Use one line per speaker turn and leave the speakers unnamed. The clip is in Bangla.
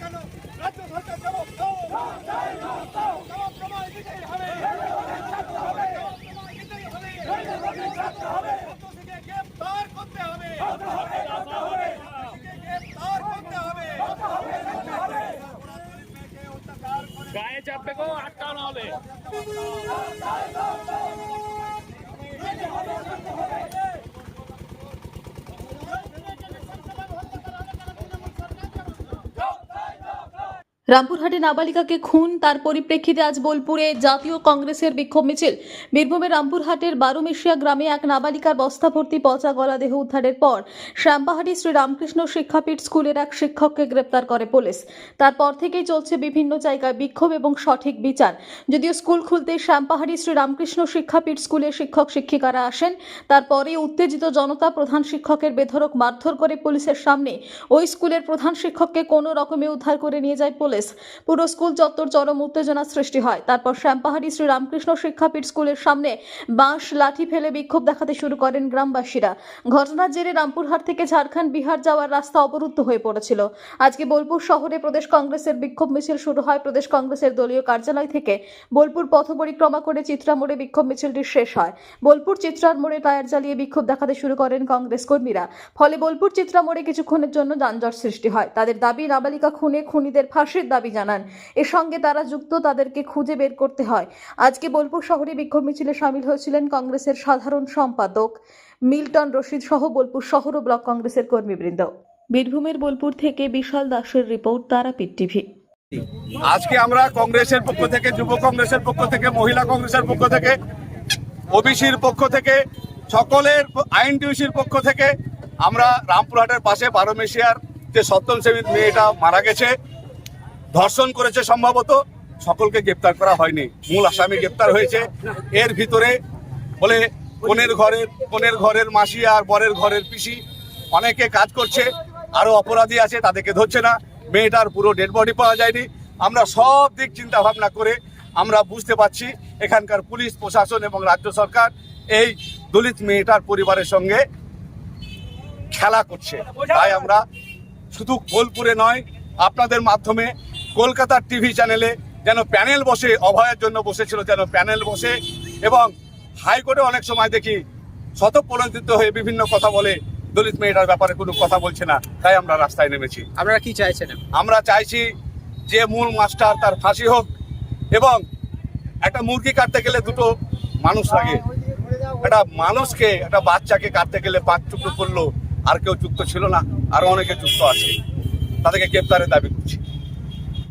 কেন রাজ্য হবে হবে গ্রেফতার করতে হবে দোষীকে করতে হবে
গায়ে চাপবে গো, আটকাও না
রামপুরহাটে নাবালিকাকে খুন, তার পরিপ্রেক্ষিতে আজ বোলপুরে জাতীয় কংগ্রেসের বিক্ষোভ মিছিল। বীরভূমের রামপুরহাটের বারোমেশিয়া গ্রামে এক নাবালিকার বস্তা ভর্তি পচা গলা দেহ উদ্ধারের পর শ্যামপাহাড়ি শ্রী রামকৃষ্ণ শিক্ষাপীঠ স্কুলের এক শিক্ষককে গ্রেপ্তার করে পুলিশ। তারপর থেকেই চলছে বিভিন্ন জায়গায় বিক্ষোভ এবং সঠিক বিচার। যদিও স্কুল খুলতে শ্যামপাহাড়ি শ্রী রামকৃষ্ণ শিক্ষাপীঠ স্কুলের শিক্ষক শিক্ষিকারা আসেন, তারপরে উত্তেজিত জনতা প্রধান শিক্ষকের বেধরক মারধর করে পুলিশের সামনে। ওই স্কুলের প্রধান শিক্ষককে কোনো রকমে উদ্ধার করে নিয়ে যায় পুলিশ। পুরো স্কুল চত্বর চরম উত্তেজনা সৃষ্টি হয়। তারপর শ্যামপাহাড়ি শ্রী রামকৃষ্ণ শিক্ষাপীঠ স্কুলের সামনে বাঁশ, লাঠি ফেলে বিক্ষোভ দেখাতে শুরু করেন গ্রামবাসীরা। ঘটনার জেরে রামপুরহাট থেকে ঝাড়খণ্ড বিহার যাওয়ার রাস্তা অবরুদ্ধ হয়ে পড়েছিল। আজকে বোলপুর শহরে প্রদেশ কংগ্রেসের বিক্ষোভ মিছিল শুরু হয়। প্রদেশ কংগ্রেসের দলীয় কার্যালয় থেকে বোলপুর পথ পরিক্রমা করে চিত্রা মোড়ে বিক্ষোভ মিছিলটি শেষ হয়। বোলপুর চিত্রার মোড়ে টায়ার জ্বালিয়ে বিক্ষোভ দেখাতে শুরু করেন কংগ্রেস কর্মীরা। ফলে বোলপুর চিত্রা মোড়ে কিছুক্ষণের জন্য যানজট সৃষ্টি হয়। তাদের দাবি, নাবালিকা খুনে খুনিদের ফাঁসির দাবি জানান। এর সঙ্গে তারা যুক্ত তাদেরকে খুঁজে বের করতে হয়। আজকে বোলপুর শহরে বিক্ষোভ মিছিলে সামিল হয়েছিলেন কংগ্রেসের সাধারণ সম্পাদক মিল্টন রশিদ সহ বোলপুর শহর ও ব্লক কংগ্রেসের কর্মীবৃন্দ। বীরভূমের বোলপুর থেকে বিশাল দাসের রিপোর্ট, তারাপীঠ টিভি।
আজকে আমরা কংগ্রেসের পক্ষ থেকে, যুব কংগ্রেসের পক্ষ থেকে, মহিলা কংগ্রেসের পক্ষ থেকে, ওবিসির পক্ষ থেকে, সকলের আইন টিউসির পক্ষ থেকে আমরা রামপুরহাটের পাশে বারোমেশিয়ার যে সপ্তম শ্রেণির মেয়েটা মারা গেছে ধর্ষণ করেছে সম্ভবত। সকলকে গ্রেপ্তার করা হয়নি। মূল আসামি গ্রেপ্তার হয়েছে। এর ভিতরে বলে কনের ঘরের কনের ঘরের মাসি আর বরের ঘরের পিসি অনেকে কাজ করছে। আরও অপরাধী আছে, তাদেরকে ধরছে না। মেয়েটার পুরো ডেড বডি পাওয়া যায়নি। আমরা সব দিক চিন্তা ভাবনা করে আমরা বুঝতে পারছি, এখানকার পুলিশ, প্রশাসন এবং রাজ্য সরকার এই দলিত মেয়েটার পরিবারের সঙ্গে খেলা করছে। তাই আমরা শুধু বোলপুরে নয়, আপনাদের মাধ্যমে কলকাতার টিভি চ্যানেলে যেন প্যানেল বসে অভয়ের জন্য বসেছিল যেন প্যানেল বসে এবং হাইকোর্টে অনেক সময় দেখি শতপ্রণোদিত হয়ে বিভিন্ন কথা বলে দলিত মেয়েটার ব্যাপারে কোনো কথা বলছে না তাই আমরা রাস্তায় নেমেছি।
আপনারা কি চাইছেন?
আমরা চাইছি যে মূল মাস্টার তার ফাঁসি হোক এবং একটা মুরগি কাটতে গেলে দুটো মানুষ লাগে। একটা মানুষকে একটা বাচ্চাকে কাটতে গেলে পাঁচ টুকরো করল আর কেউ যুক্ত ছিল না আরও অনেকে যুক্ত আছে। তাদেরকে গ্রেপ্তারের দাবি করছি।